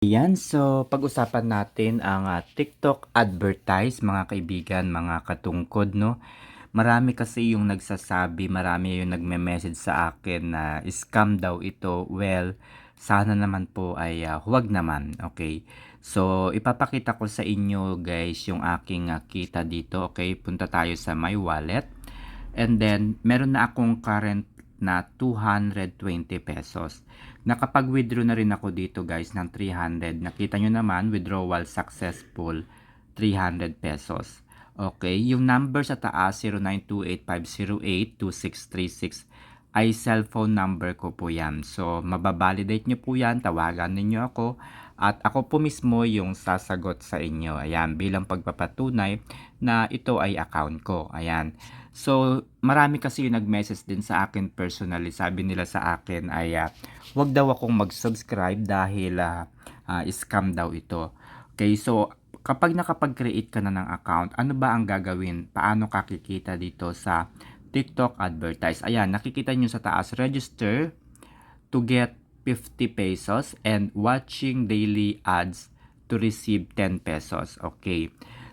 Yan, so pag-usapan natin ang ah, TikTok advertise mga kaibigan, mga katungkod, no? Marami kasi yung nagsasabi, marami yung nagme-message sa akin na scam daw ito. Well, sana naman po ay ah, huwag naman, okay? So, ipapakita ko sa inyo guys yung aking ah, kita dito, okay? Punta tayo sa my wallet. And then, meron na akong current na 220 pesos. Nakapag-withdraw na rin ako dito guys ng 300. Nakita nyo naman, withdrawal successful, 300 pesos. Okay, yung number sa taas, 0928-508-2636 ay cellphone number ko po yan. So, mababalidate nyo po yan, tawagan ninyo ako at ako po mismo yung sasagot sa inyo. Ayan, bilang pagpapatunay na ito ay account ko. Ayan. So, marami kasi yung nag-message din sa akin personally. Sabi nila sa akin ay uh, wag daw akong mag-subscribe dahil uh, uh, scam daw ito. Okay, so kapag nakapag-create ka na ng account, ano ba ang gagawin? Paano ka kikita dito sa TikTok advertise? Ayan, nakikita nyo sa taas, register to get 50 pesos and watching daily ads to receive 10 pesos. Okay.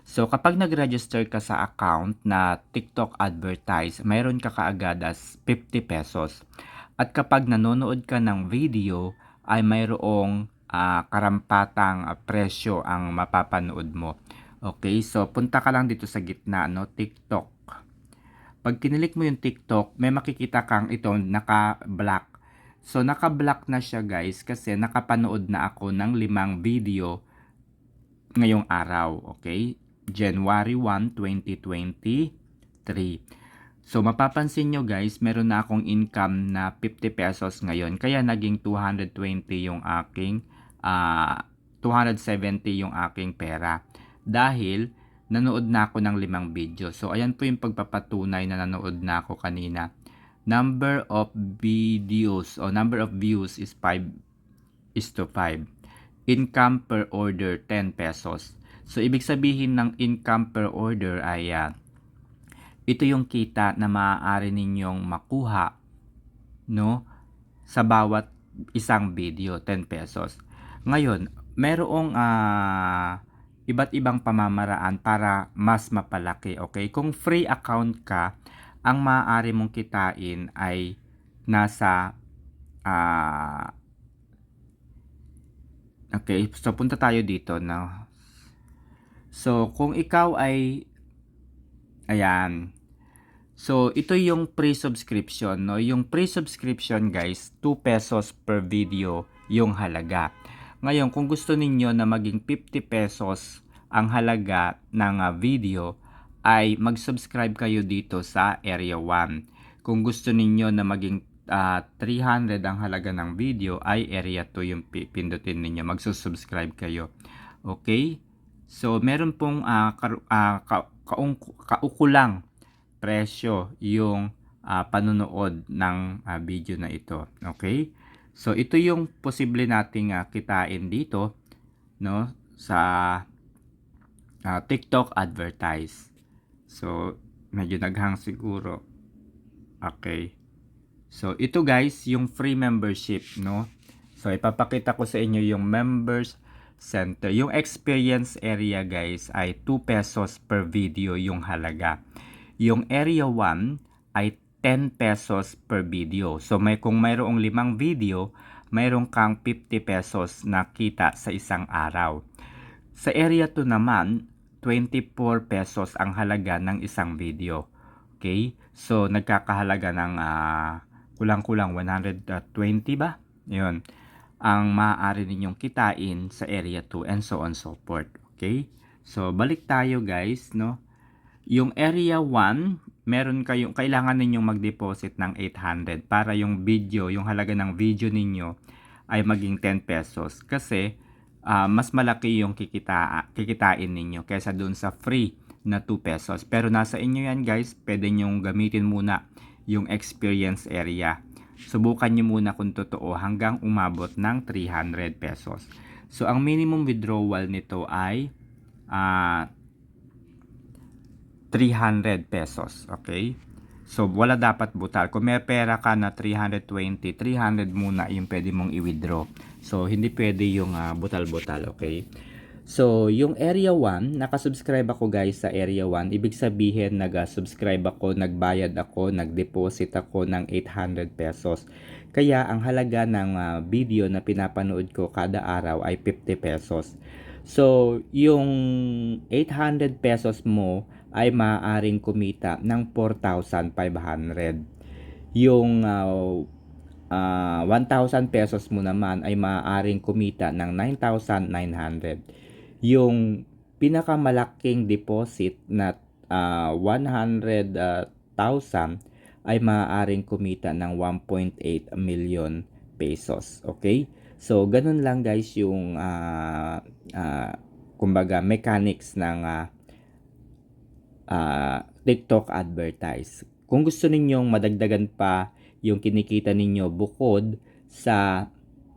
So, kapag nag-register ka sa account na TikTok advertise, mayroon ka kaagad as 50 pesos. At kapag nanonood ka ng video, ay mayroong uh, karampatang uh, presyo ang mapapanood mo. Okay, so punta ka lang dito sa gitna, no, TikTok. Pag kinilik mo yung TikTok, may makikita kang ito naka-black. So, naka-black na siya guys kasi nakapanood na ako ng limang video ngayong araw. Okay? January 1, 2023. So, mapapansin nyo guys, meron na akong income na 50 pesos ngayon. Kaya naging 220 yung aking, uh, 270 yung aking pera. Dahil, nanood na ako ng limang video. So, ayan po yung pagpapatunay na nanood na ako kanina. Number of videos o number of views is 5 is to 5. Income per order, 10 pesos. So, ibig sabihin ng income per order ay uh, ito yung kita na maaari ninyong makuha no sa bawat isang video 10 pesos. Ngayon, merong uh, iba't ibang pamamaraan para mas mapalaki, okay? Kung free account ka, ang maaari mong kitain ay nasa uh, Okay, so punta tayo dito na So, kung ikaw ay ayan. So, ito yung pre-subscription, no? Yung pre-subscription, guys, 2 pesos per video yung halaga. Ngayon, kung gusto ninyo na maging 50 pesos ang halaga ng uh, video, ay mag-subscribe kayo dito sa Area 1. Kung gusto ninyo na maging uh, 300 ang halaga ng video, ay Area 2 yung pindutin ninyo. Magsusubscribe kayo. Okay? So, meron pong uh, ka, uh, ka, kaung, kaukulang presyo yung uh, panonood ng uh, video na ito. Okay? So, ito yung posible nating uh, kitain dito no sa uh, TikTok advertise. So, medyo naghang siguro. Okay. So, ito guys, yung free membership, no? So, ipapakita ko sa inyo yung members center. Yung experience area guys ay 2 pesos per video yung halaga. Yung area 1 ay 10 pesos per video. So may kung mayroong limang video, mayroong kang 50 pesos na kita sa isang araw. Sa area 2 naman, 24 pesos ang halaga ng isang video. Okay? So nagkakahalaga ng uh, kulang-kulang 120 ba? 'Yun ang maaari ninyong kitain sa area 2 and so on so forth. Okay? So, balik tayo guys, no? Yung area 1, meron kayong, kailangan ninyong mag-deposit ng 800 para yung video, yung halaga ng video ninyo ay maging 10 pesos. Kasi, uh, mas malaki yung kikita, kikitain ninyo kaysa dun sa free na 2 pesos. Pero nasa inyo yan guys, pwede nyong gamitin muna yung experience area Subukan nyo muna kung totoo hanggang umabot ng 300 pesos. So, ang minimum withdrawal nito ay uh, ah, 300 pesos. Okay? So, wala dapat butal. Kung may pera ka na 320, 300 muna yung pwede mong i-withdraw So, hindi pwede yung ah, butal-butal, okay? So, yung Area 1, nakasubscribe ako guys sa Area 1. Ibig sabihin, nag-subscribe ako, nagbayad ako, nag-deposit ako ng 800 pesos. Kaya, ang halaga ng ah, video na pinapanood ko kada araw ay 50 pesos. So, yung 800 pesos mo ay maaaring kumita ng 4,500. Yung ah, ah, 1,000 pesos mo naman ay maaaring kumita ng 9,900. Yung pinakamalaking deposit na ah, 100,000 ay maaaring kumita ng 1.8 million pesos. Okay? So, ganun lang guys yung ah, ah, kumbaga mechanics ng ah, ah, TikTok advertise. Kung gusto ninyong madagdagan pa yung kinikita ninyo bukod sa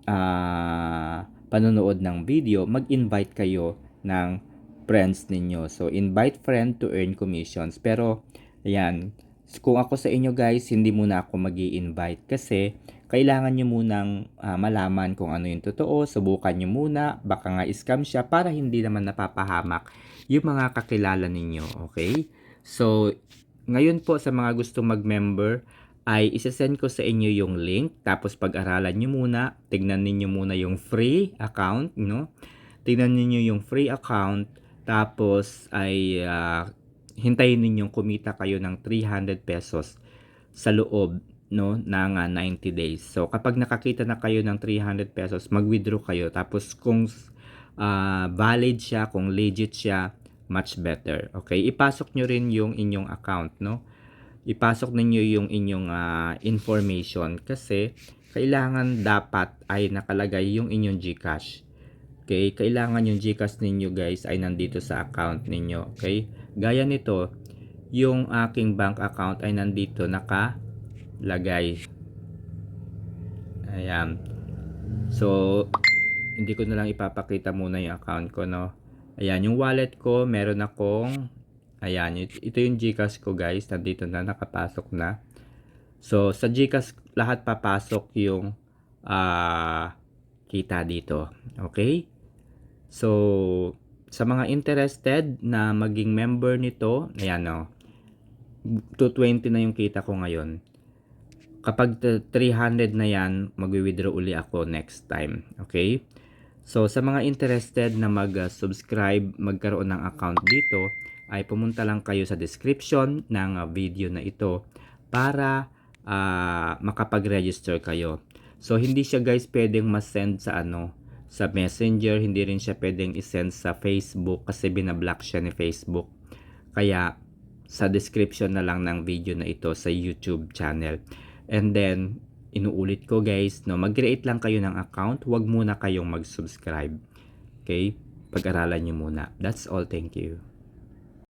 ah, panonood ng video, mag-invite kayo ng friends ninyo. So, invite friend to earn commissions. Pero, ayan, kung ako sa inyo guys, hindi muna ako mag invite kasi kailangan nyo munang ah, malaman kung ano yung totoo, subukan nyo muna, baka nga scam siya para hindi naman napapahamak yung mga kakilala ninyo, okay? So, ngayon po sa mga gustong mag-member, ay isasend ko sa inyo yung link, tapos pag-aralan nyo muna, tignan ninyo muna yung free account, no? Tignan ninyo yung free account, tapos ay ah, hintayin ninyong kumita kayo ng 300 pesos sa loob no ng ah, 90 days. So kapag nakakita na kayo ng 300 pesos, mag-withdraw kayo tapos kung ah, valid siya, kung legit siya, much better. Okay? Ipasok nyo rin yung inyong account, no? Ipasok ninyo yung inyong ah, information kasi kailangan dapat ay nakalagay yung inyong GCash. Okay? Kailangan yung GCash ninyo guys ay nandito sa account ninyo. Okay? Gaya nito, yung aking bank account ay nandito nakalagay. Ayan. So, hindi ko na lang ipapakita muna yung account ko, no? Ayan, yung wallet ko, meron akong, ayan, it- ito yung Gcash ko, guys. Nandito na, nakapasok na. So, sa Gcash, lahat papasok yung ah kita dito. Okay? So, sa mga interested na maging member nito, ayan o, 220 na yung kita ko ngayon. Kapag t- 300 na yan, magwi-withdraw uli ako next time. Okay? So, sa mga interested na mag-subscribe, magkaroon ng account dito, ay pumunta lang kayo sa description ng ah, video na ito para ah, makapag-register kayo. So, hindi siya guys pwedeng ma-send sa ano, sa Messenger, hindi rin siya pwedeng i-send sa Facebook kasi binablock siya ni Facebook. Kaya, sa description na lang ng video na ito sa YouTube channel. And then, inuulit ko guys, no, mag-create lang kayo ng account, huwag muna kayong mag-subscribe. Okay? Pag-aralan nyo muna. That's all. Thank you.